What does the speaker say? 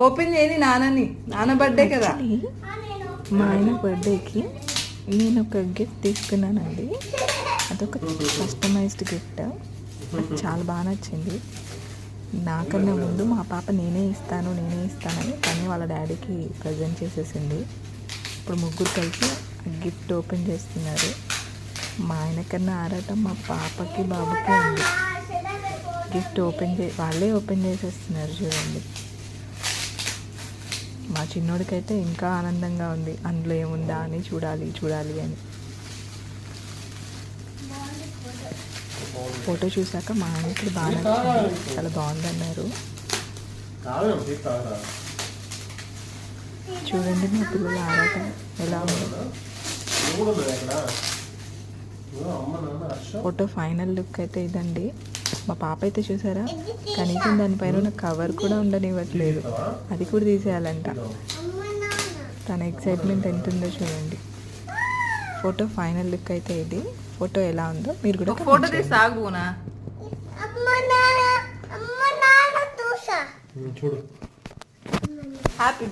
Open చేయని నాన్నని. నాన్న బర్త్డే కదా. మా ఆయన బర్త్డేకి నేను ఒక గిఫ్ట్ తీసుకున్నానండి. అదొక కస్టమైజ్డ్ గిఫ్ట్ నాకు చాలా బాగా నచ్చింది. నాకన్నా ముందు మా పాప నేనే ఇస్తాను నేనే ఇస్తానని కానీ వాళ్ళ డాడీకి ప్రజెంట్ చేసేసింది. ఇప్పుడు ముగ్గురు కలిసి గిఫ్ట్ ఓపెన్ చేస్తున్నారు. మా ఆయన కన్నా ఆరాటం మా పాపకి బాబుకి ఉంది. గిఫ్ట్ ఓపెన్ చే వాళ్ళే ఓపెన్ చేసేస్తున్నారు చూడండి. మా చిన్నోడికైతే ఇంకా ఆనందంగా ఉంది. అందులో ఏముందా అని చూడాలి చూడాలి అని. ఫోటో చూసాక మా ఆయనకి బాగా నచ్చింది. చాలా బాగుందన్నారు. చూడండి మా పిల్లల ఆరాటం ఎలా ఉందో. ఫోటో ఫైనల్ లుక్ అయితే ఇదండి. మా పాప అయితే చూసారా? కనీసం దానిపైన ఉన్న కవర్ కూడా ఉండనివ్వట్లేదు. అది కూడా తీసేయాలంట. తన ఎక్సైట్మెంట్ ఎంత ఉందో చూడండి. ఫోటో ఫైనల్ లుక్ అయితే ఇది. ఫోటో ఎలా ఉందో మీరు కూడా ఫోటో తీసి చేయండి. ఆగునా అమ్మ నాన్న అమ్మ నాన్న చూసా చూడు. హ్యాపీ